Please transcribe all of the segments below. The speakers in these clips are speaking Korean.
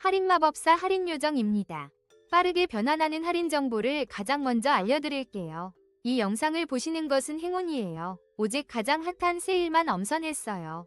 할인 마법사 할인 요정입니다. 빠르게 변환하는 할인 정보를 가장 먼저 알려드릴게요. 이 영상을 보시는 것은 행운이에요. 오직 가장 핫한 세일만 엄선했어요.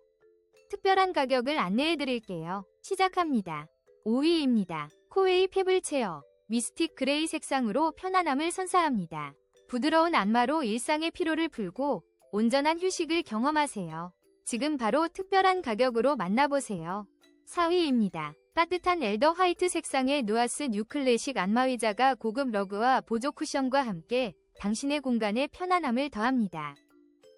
특별한 가격을 안내해드릴게요. 시작합니다. 5위입니다. 코웨이 페블 체어. 미스틱 그레이 색상으로 편안함을 선사합니다. 부드러운 안마로 일상의 피로를 풀고 온전한 휴식을 경험하세요. 지금 바로 특별한 가격으로 만나보세요. 4위입니다. 따뜻한 엘더 화이트 색상의 누아스 뉴 클래식 안마의자가 고급 러그와 보조 쿠션과 함께 당신의 공간에 편안함을 더합니다.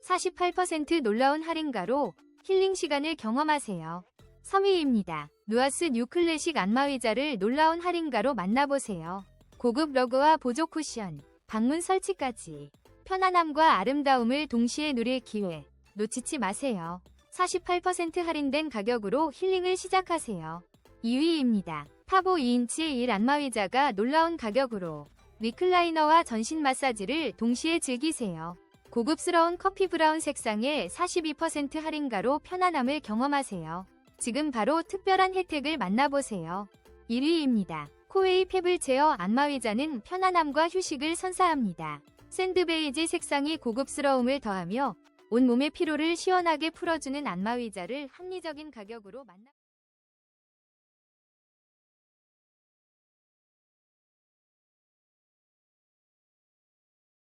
48% 놀라운 할인가로 힐링 시간을 경험하세요. 3위입니다. 누아스 뉴 클래식 안마의자를 놀라운 할인가로 만나보세요. 고급 러그와 보조 쿠션, 방문 설치까지 편안함과 아름다움을 동시에 누릴 기회 놓치지 마세요. 48% 할인된 가격으로 힐링을 시작하세요. 2위입니다. 타보 2인치 1 안마의자가 놀라운 가격으로 리클라이너와 전신 마사지를 동시에 즐기세요. 고급스러운 커피 브라운 색상의 42% 할인가로 편안함을 경험하세요. 지금 바로 특별한 혜택을 만나보세요. 1위입니다. 코웨이 페블 체어 안마의자는 편안함과 휴식을 선사합니다. 샌드베이지 색상이 고급스러움을 더하며 온몸의 피로를 시원하게 풀어주는 안마의자를 합리적인 가격으로 만나